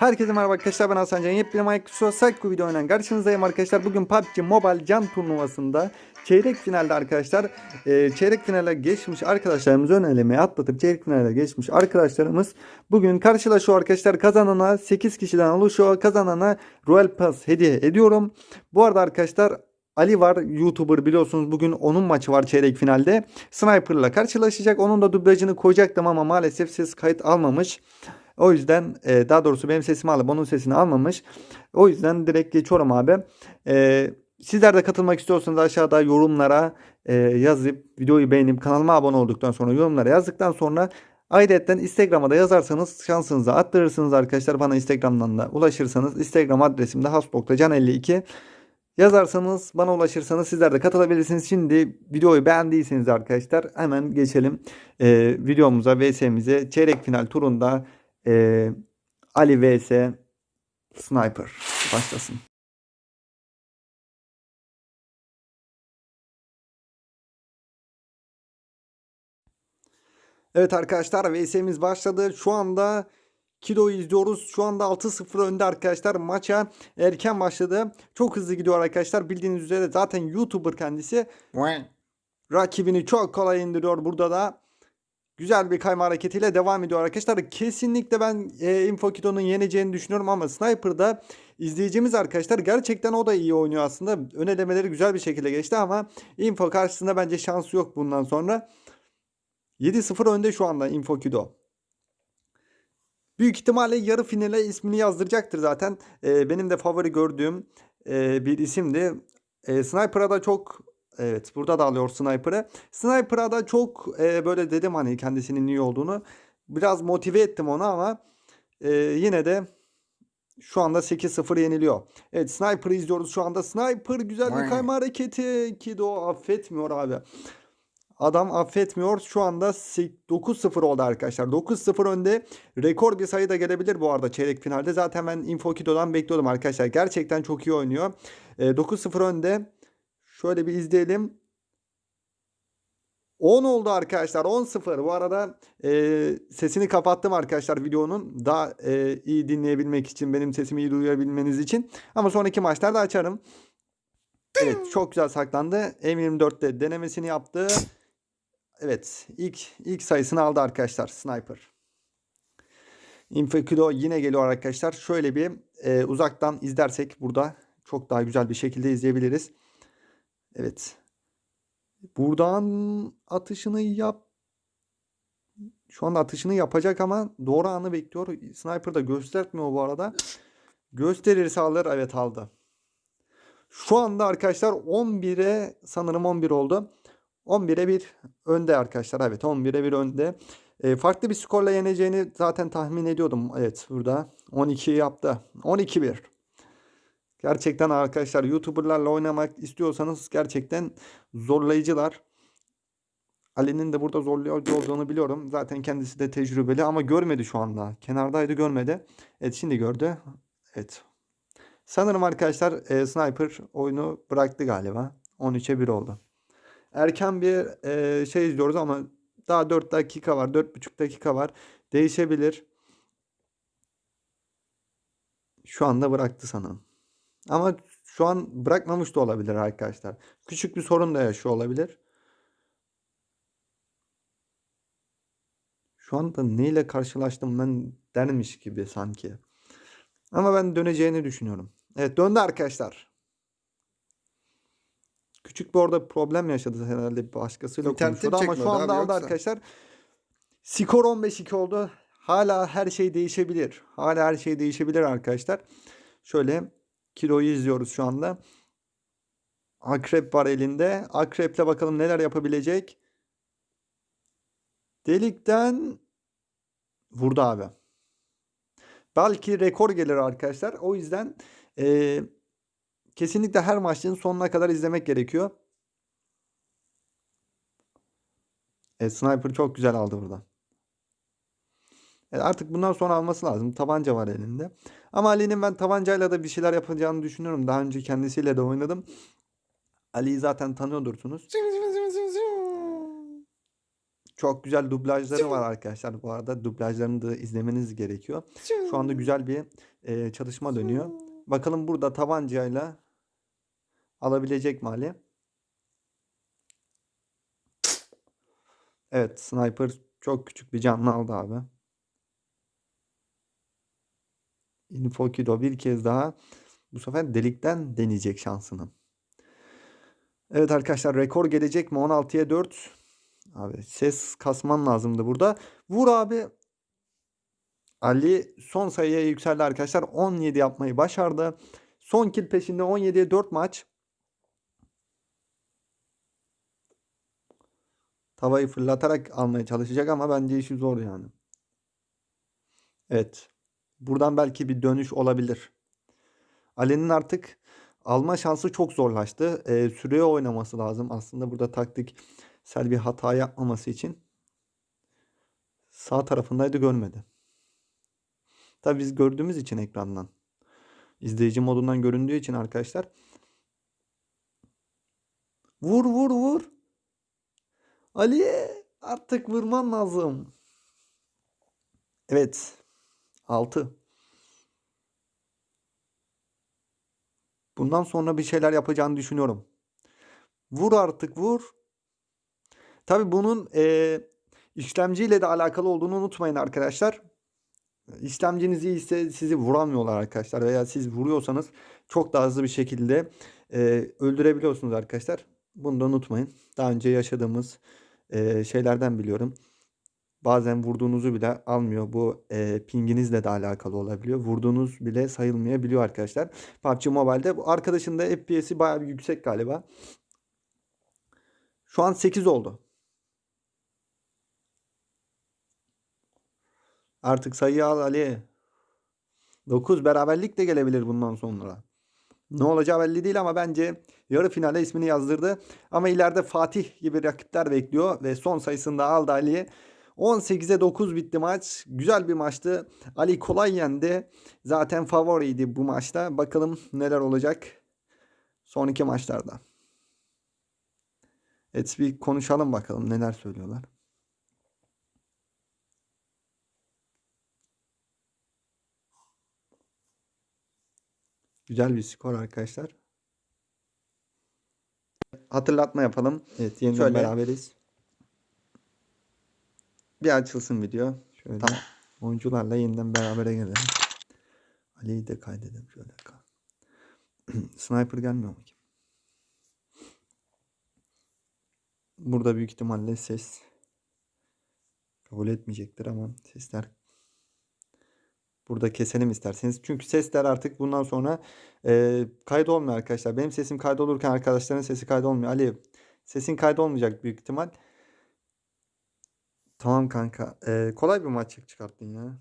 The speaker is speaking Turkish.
Herkese merhaba arkadaşlar ben Hasan Can. Yepyeni Microsoft Psycho video oynayan karşınızdayım arkadaşlar. Bugün PUBG Mobile Can turnuvasında çeyrek finalde arkadaşlar e, çeyrek finale geçmiş arkadaşlarımız ön elemeye atlatıp çeyrek finale geçmiş arkadaşlarımız bugün karşılaşıyor arkadaşlar. Kazanana 8 kişiden oluşuyor. Kazanana Royal Pass hediye ediyorum. Bu arada arkadaşlar Ali var YouTuber biliyorsunuz bugün onun maçı var çeyrek finalde. Sniper'la karşılaşacak. Onun da dublajını koyacaktım ama maalesef ses kayıt almamış. O yüzden e, daha doğrusu benim sesimi alıp onun sesini almamış. O yüzden direkt geçiyorum abi. E, sizler de katılmak istiyorsanız aşağıda yorumlara e, yazıp videoyu beğenip kanalıma abone olduktan sonra yorumlara yazdıktan sonra Ayrıca Instagram'a da yazarsanız şansınızı arttırırsınız arkadaşlar. Bana Instagram'dan da ulaşırsanız Instagram adresim de hasbloktacan52 yazarsanız bana ulaşırsanız sizler de katılabilirsiniz. Şimdi videoyu beğendiyseniz arkadaşlar hemen geçelim e, videomuza VS'mize. Çeyrek final turunda e, Ali vs Sniper başlasın. Evet arkadaşlar VS'miz başladı. Şu anda Kido'yu izliyoruz. Şu anda 6-0 önde arkadaşlar. Maça erken başladı. Çok hızlı gidiyor arkadaşlar. Bildiğiniz üzere zaten YouTuber kendisi. Rakibini çok kolay indiriyor burada da. Güzel bir kayma hareketiyle devam ediyor arkadaşlar. Kesinlikle ben e, Infokido'nun yeneceğini düşünüyorum ama Sniper'da izleyicimiz arkadaşlar gerçekten o da iyi oynuyor aslında. Ön elemeleri güzel bir şekilde geçti ama Info karşısında bence şansı yok bundan sonra. 7-0 önde şu anda Infokido. Büyük ihtimalle yarı finale ismini yazdıracaktır zaten. E, benim de favori gördüğüm e, bir isimdi. E, Sniper'a da çok evet burada da alıyor Sniper'ı. Sniper'a da çok e, böyle dedim hani kendisinin iyi olduğunu. Biraz motive ettim onu ama e, yine de şu anda 8-0 yeniliyor. Evet Sniper'ı izliyoruz şu anda. Sniper güzel bir kayma hareketi. Kido affetmiyor abi. Adam affetmiyor. Şu anda 9-0 oldu arkadaşlar. 9-0 önde. Rekor bir sayı da gelebilir bu arada çeyrek finalde. Zaten ben Infokido'dan bekliyordum arkadaşlar. Gerçekten çok iyi oynuyor. E, 9-0 önde. Şöyle bir izleyelim. 10 oldu arkadaşlar. 10-0. Bu arada e, sesini kapattım arkadaşlar videonun. Daha e, iyi dinleyebilmek için, benim sesimi iyi duyabilmeniz için. Ama sonraki maçlarda açarım. Evet çok güzel saklandı. M24'te denemesini yaptı. Evet ilk ilk sayısını aldı arkadaşlar Sniper. Infokido yine geliyor arkadaşlar. Şöyle bir e, uzaktan izlersek burada çok daha güzel bir şekilde izleyebiliriz. Evet. Buradan atışını yap. Şu anda atışını yapacak ama doğru anı bekliyor. Sniper da göstermiyor bu arada. Gösterirse alır. Evet aldı. Şu anda arkadaşlar 11'e sanırım 11 oldu. 11'e 1 önde arkadaşlar. Evet 11'e 1 önde. E, farklı bir skorla yeneceğini zaten tahmin ediyordum. Evet burada 12 yaptı. 12-1. Gerçekten arkadaşlar YouTuber'larla oynamak istiyorsanız gerçekten zorlayıcılar. Ali'nin de burada zorlayıcı olduğunu biliyorum. Zaten kendisi de tecrübeli ama görmedi şu anda. Kenardaydı görmedi. Evet şimdi gördü. Evet. Sanırım arkadaşlar e, Sniper oyunu bıraktı galiba. 13'e 1 oldu. Erken bir e, şey izliyoruz ama daha 4 dakika var. 4,5 dakika var. Değişebilir. Şu anda bıraktı sanırım. Ama şu an bırakmamış da olabilir arkadaşlar. Küçük bir sorun da yaşıyor olabilir. Şu anda neyle karşılaştım ben dermiş gibi sanki. Ama ben döneceğini düşünüyorum. Evet döndü arkadaşlar. Küçük bir orada problem yaşadı herhalde başkasıyla konuşuyordu ama şu anda aldı yoksa. arkadaşlar. Skor 15-2 oldu. Hala her şey değişebilir. Hala her şey değişebilir arkadaşlar. Şöyle kiloyu izliyoruz şu anda. Akrep var elinde. Akreple bakalım neler yapabilecek. Delikten vurdu abi. Belki rekor gelir arkadaşlar. O yüzden eee, kesinlikle her maçın sonuna kadar izlemek gerekiyor. Evet, Sniper çok güzel aldı burada. Evet, artık bundan sonra alması lazım. Tabanca var elinde. Ama Ali'nin ben tabancayla da bir şeyler yapacağını düşünüyorum. Daha önce kendisiyle de oynadım. Ali'yi zaten tanıyordursunuz. Çok güzel dublajları var arkadaşlar. Bu arada dublajlarını da izlemeniz gerekiyor. Şu anda güzel bir e, çalışma dönüyor. Bakalım burada tabancayla alabilecek mi Ali? Evet, sniper çok küçük bir canlı aldı abi. Infokido bir kez daha bu sefer delikten deneyecek şansını. Evet arkadaşlar rekor gelecek mi? 16'ya 4. Abi ses kasman lazımdı burada. Vur abi. Ali son sayıya yükseldi arkadaşlar. 17 yapmayı başardı. Son kill peşinde 17'ye 4 maç. Tavayı fırlatarak almaya çalışacak ama bence işi zor yani. Evet. Buradan belki bir dönüş olabilir. Ali'nin artık alma şansı çok zorlaştı. Ee, süreye oynaması lazım. Aslında burada taktiksel bir hata yapmaması için. Sağ tarafındaydı görmedi. Tabi biz gördüğümüz için ekrandan. izleyici modundan göründüğü için arkadaşlar. Vur vur vur. Ali artık vurman lazım. Evet. 6. Bundan sonra bir şeyler yapacağını düşünüyorum. Vur artık vur. Tabi bunun e, işlemciyle de alakalı olduğunu unutmayın arkadaşlar. İşlemciniz iyiyse sizi vuramıyorlar arkadaşlar veya siz vuruyorsanız çok daha hızlı bir şekilde e, öldürebiliyorsunuz arkadaşlar. Bunu da unutmayın. Daha önce yaşadığımız e, şeylerden biliyorum. Bazen vurduğunuzu bile almıyor. Bu e, pinginizle de alakalı olabiliyor. Vurduğunuz bile sayılmayabiliyor arkadaşlar. PUBG Mobile'de. Bu arkadaşın da FPS'i bayağı bir yüksek galiba. Şu an 8 oldu. Artık sayıyı al Ali. 9 beraberlik de gelebilir bundan sonra. Ne olacağı belli değil ama bence yarı finale ismini yazdırdı. Ama ileride Fatih gibi rakipler bekliyor ve son sayısını da aldı Ali. 18'e 9 bitti maç. Güzel bir maçtı. Ali kolay yendi. Zaten favoriydi bu maçta. Bakalım neler olacak son iki maçlarda. Evet bir konuşalım bakalım neler söylüyorlar. Güzel bir skor arkadaşlar. Hatırlatma yapalım. Evet yeniden Şöyle. beraberiz. Bir açılsın video. Şöyle. Tamam. Oyuncularla yeniden berabere gelelim. Ali'yi de kaydedelim şöyle. Sniper gelmiyor mu ki? Burada büyük ihtimalle ses kabul etmeyecektir ama sesler burada keselim isterseniz. Çünkü sesler artık bundan sonra e, kaydolmuyor arkadaşlar. Benim sesim kaydolurken arkadaşların sesi kaydolmuyor. Ali sesin kaydolmayacak büyük ihtimal. Tamam kanka. E, kolay bir maç çıkarttın ya.